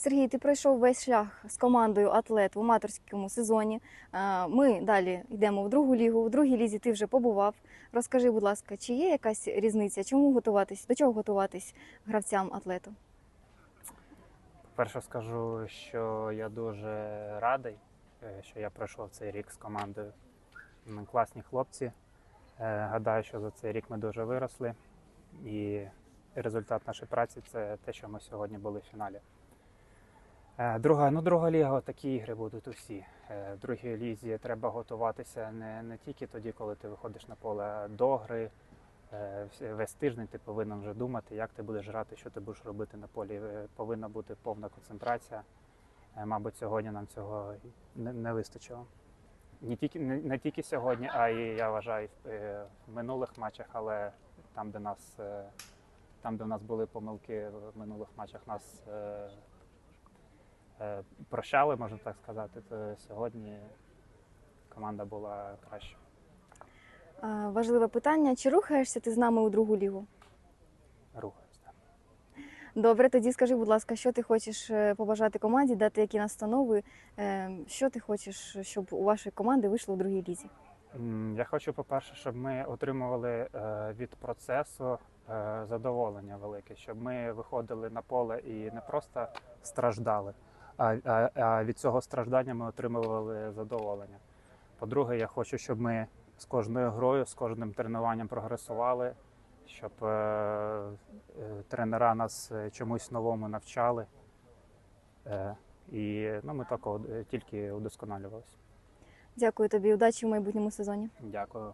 Сергій, ти пройшов весь шлях з командою Атлет в аматорському сезоні. Е, Ми далі йдемо в другу лігу. В другій лізі ти вже побував. Розкажи, будь ласка, чи є якась різниця? Чому готуватись? До чого готуватись гравцям атлету? Перше скажу, що я дуже радий, е, що я пройшов цей рік з командою. Класні хлопці. Е, Гадаю, що за цей рік ми дуже виросли. І результат нашої праці це те, що ми сьогодні були в фіналі. Е, Друга, ну, друга ліга, такі ігри будуть усі. Е, В другій лізі треба готуватися не, не тільки тоді, коли ти виходиш на поле, до гри. Е, Весь тиждень ти повинен вже думати, як ти будеш грати, що ти будеш робити на полі. Повинна бути повна концентрація. Мабуть, сьогодні нам цього не, не вистачило. Не тільки, не, не тільки сьогодні, а й я вважаю в, минулих матчах, але там, де нас, там, де в нас були помилки в минулих матчах, нас прощали, можна так сказати. То сьогодні команда була краща. Е, Важливе питання: чи рухаєшся ти з нами у другу лігу? Рухаюсь. так. Добре, тоді скажи, будь ласка, що ти хочеш е, побажати команді, дати які настанови? Е, Що ти хочеш, щоб у вашої команди вийшло у другій лізі? Я хочу, по-перше, щоб ми отримували е, від процесу е, задоволення велике, щоб ми виходили на поле і не просто страждали, а, а, а від цього страждання ми отримували задоволення. По-друге, я хочу, щоб ми з кожною грою, з кожним тренуванням прогресували, щоб е, е, тренера нас е, чомусь новому навчали. Е, і ну, ми так, тільки удосконалювалися. Дякую тобі, удачі в майбутньому сезоні. Дякую.